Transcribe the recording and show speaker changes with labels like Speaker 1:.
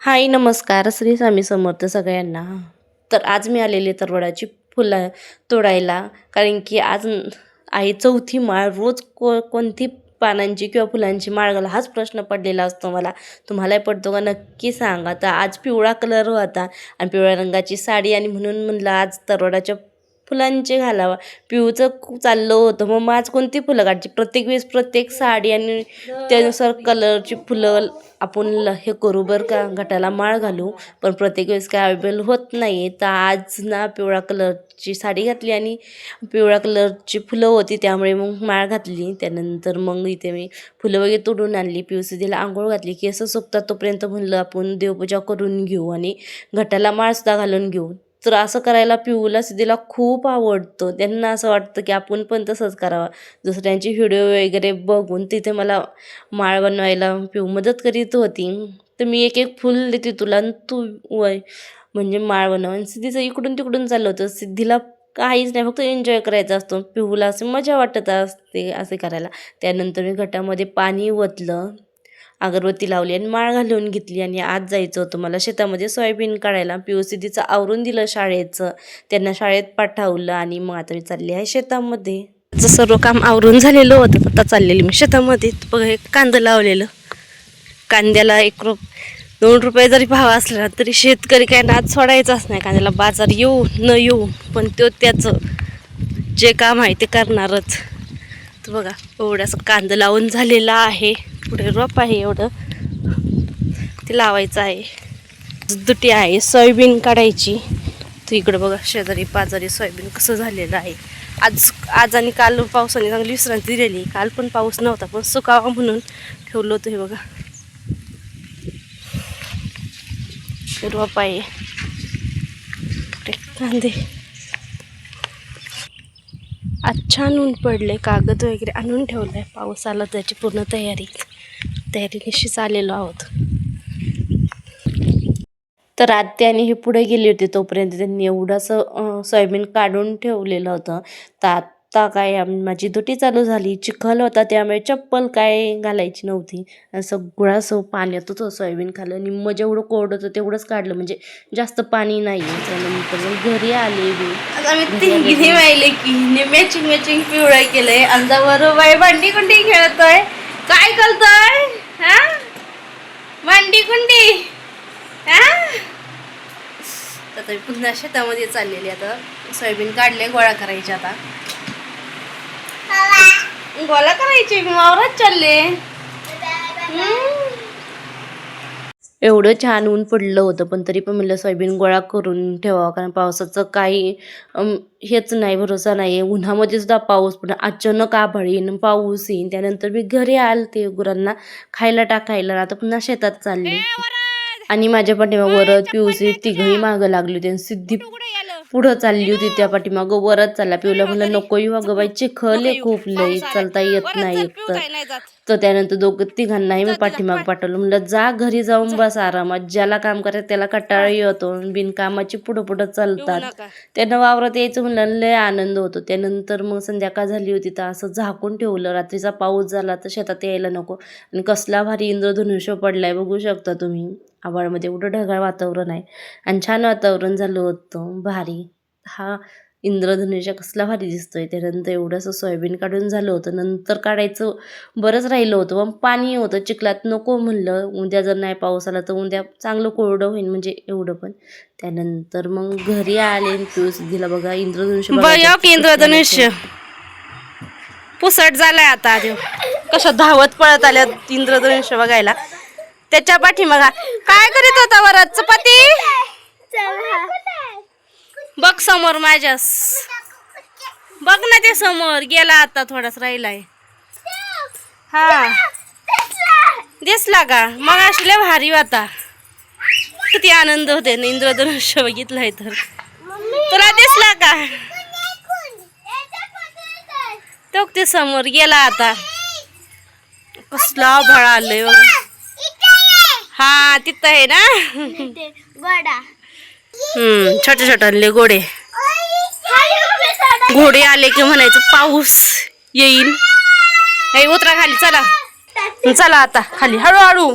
Speaker 1: हाय नमस्कार. श्री स्वामी समर्थ सगळ्यांना. तर आज मी आलेली तरवडाची फुलं तोडायला. कारण की आज आहे चौथी माळ. रोज को कोणती पानांची किंवा फुलांची माळ घाला हाच प्रश्न पडलेला असतो मला. तुम्हालाही पडतो का? नक्की सांगा. तर आज पिवळा कलर होता. आणि पिवळ्या रंगाची साडी आणि म्हणून म्हणलं आज तरवडाच्या फुलांचे घालावा. पिऊचं चाललं होतं. मग माझ आज कोणती फुलं काढची प्रत्येक वेळेस प्रत्येक साडी आणि त्यानुसार कलरची फुलं आपण ल- हे करू बरं का. गटाला माळ घालू. पण प्रत्येक वेळेस काय अवेलेबल होत नाही तर आज ना पिवळा कलरची साडी घातली आणि पिवळ्या कलरची फुलं होती. त्यामुळे मग माळ घातली. त्यानंतर मग इथे मी फुलं वगैरे तोडून आणली. पिवसीला आंघोळ घातली. केस सुकतात तोपर्यंत म्हणलं आपण देवपूजा करून घेऊ आणि घटाला माळसुद्धा घालून घेऊ. तर असं करायला पिऊला सिद्धीला खूप आवडतं. त्यांना असं वाटतं की आपण पण तसंच करावं. दुसऱ्यांची व्हिडिओ वगैरे बघून तिथे मला माळ बनवायला पिऊ मदत करीत होती. तर मी एक एक फुल देते तुला आणि तू वय म्हणजे माळ बनव. आणि सिद्धीचं इकडून तिकडून चाललं होतं. सिद्धीला काहीच नाही फक्त एन्जॉय करायचा असतो. पिहूला असं मजा वाटत असते असे करायला. त्यानंतर मी घटामध्ये पाणी ओतलं. अगरबत्ती लावली आणि माळ घालून घेतली आणि आज जायचं होतं. मला शेतामध्ये सोयाबीन काढायला पी ओ सी तिचं आवरून दिलं शाळेचं. त्यांना शाळेत पाठवलं आणि मग आता मी चालली आहे शेतामध्ये. जसं सर्व काम आवरून झालेलं होतं आता चाललेलं मी शेतामध्ये. बघा एक कांदं लावलेलं. कांद्याला एक रुप दोन रुपये जरी भाव असला तरी शेतकरी काय नाद सोडायचाच नाही. कांद्याला बाजार येऊ न येऊ पण तो त्याचं जे काम आहे ते करणारच. तर बघा एवढंसं कांदं लावून झालेलं आहे. पुढे रोप आहे एवढं. ते लावायचं आहे. दुटी आहे सोयाबीन काढायची. तू इकडं बघा शेजारी पाजारी सोयाबीन कसं झालेलं आहे. आज आज आणि काल पावसाने चांगली विश्रांती दिलेली. काल पण पाऊस नव्हता पण सुकावा म्हणून ठेवलं होतं हे बघा. रोप आहे. कांदे. आज छान ऊन पडले कागद वगैरे आणून ठेवलं आहे पाऊस आला त्याची पूर्ण तयारी. तयारी निश्चित आलेलो आहोत. तर आत्याने हे पुढे गेले होते तोपर्यंत त्यांनी एवढंसं सोयाबीन काढून ठेवलेलं होतं. तर आत्ता काय माझी दुटी चालू झाली चिखल होता त्यामुळे चप्पल काय घालायची नव्हती. सगळं असं पाण्यात होतं सोयाबीन खाल्लं. आणि मग जेवढं कोरड होतं तेवढंच काढलं. म्हणजे जास्त पाणी नाही त्यानंतर घरी आले
Speaker 2: तिघीने वाहिले की मॅचिंग मॅचिंग पिवळं केलंय. अंगावर बाई भांडी कुंडी खेळतोय. काय करतोय? हा? भांडी कुंडी? हा? आता पुन्हा शेतामध्ये चाललेली आता. सोयाबीन काढले गोळा करायचे आता. गोळा? करायचे मी वावरात चालले हम्म.
Speaker 1: एवढं छान ऊन पडलं होतं पण तरी पण म्हणलं सोयाबीन गोळा करून ठेवावं कारण पावसाचं काही हेच नाही भरोसा नाही आहे. उन्हामध्ये सुद्धा पाऊस पण अचानक आभाळ येईन पाऊस येईन. त्यानंतर मी घरी आलते गुरांना खायला टाकायला आता पुन्हा शेतात चालले. आणि माझ्या पाठीमाग वरत पिऊसी तिघही मागं लागली होती आणि सिद्धी पुढं चालली होती त्या पाठीमागं. वरत चालला पिऊला म्हणलं नको येऊ अगं बाई चिखल खूप लई चालता येत नाही तर तर त्यानंतर दोघं तिघांनाही मी पाठीमाग पाठवलं. म्हणलं जा घरी जाऊन बस आरामात. ज्याला काम करायचं त्याला कटाळा येतो. बिनकामाची पुढं पुढं चालतात. त्यांना वावरात यायचं म्हणलं लय आनंद होतो. त्यानंतर मग संध्याकाळ झाली होती तर असं झाकून ठेवलं. रात्रीचा पाऊस झाला तर शेतात यायला नको. आणि कसला भारी इंद्रधनुष्य पडलाय बघू शकता तुम्ही. आभाळमध्ये एवढं ढगाळ वातावरण आहे. आणि छान वातावरण झालं होतं. भारी. हा इंद्रधनुष्य कसला भारी दिसतोय. त्यानंतर एवढंसं सोयाबीन काढून झालं होतं. नंतर काढायचं बरंच राहिलं होतं. पण पाणी होतं. चिखलात नको म्हणलं. उद्या जर नाही पाऊस आला तर उद्या चांगलं कोरडं होईल म्हणजे एवढं पण. त्यानंतर मग घरी आले पिऊस दिला. बघा इंद्रधनुष्य.
Speaker 2: बघ इंद्रधनुष्य. पुसट झालाय आता. कसं धावत पळत आल्या इंद्रधनुष्य बघायला. त्याच्या पाठीमागा काय करीत होता वरात चपाती बघ समोर माझ्यास बघ ना ते समोर गेला आता थोडाच राहिलाय. हा. दिसला का? मग असले भारी होता किती आनंद होते इंद्रधनुष्य बघितलंय तर. तुला दिसला का? तो ते समोर गेला आता. कसला भळ आलंय. हा तिथं आहे ना? हम्म छोटे छोटे घोडे घोडे आले की म्हणायचं पाऊस येईल हे उतरा खाली चला. चला आता खाली हळूहळू.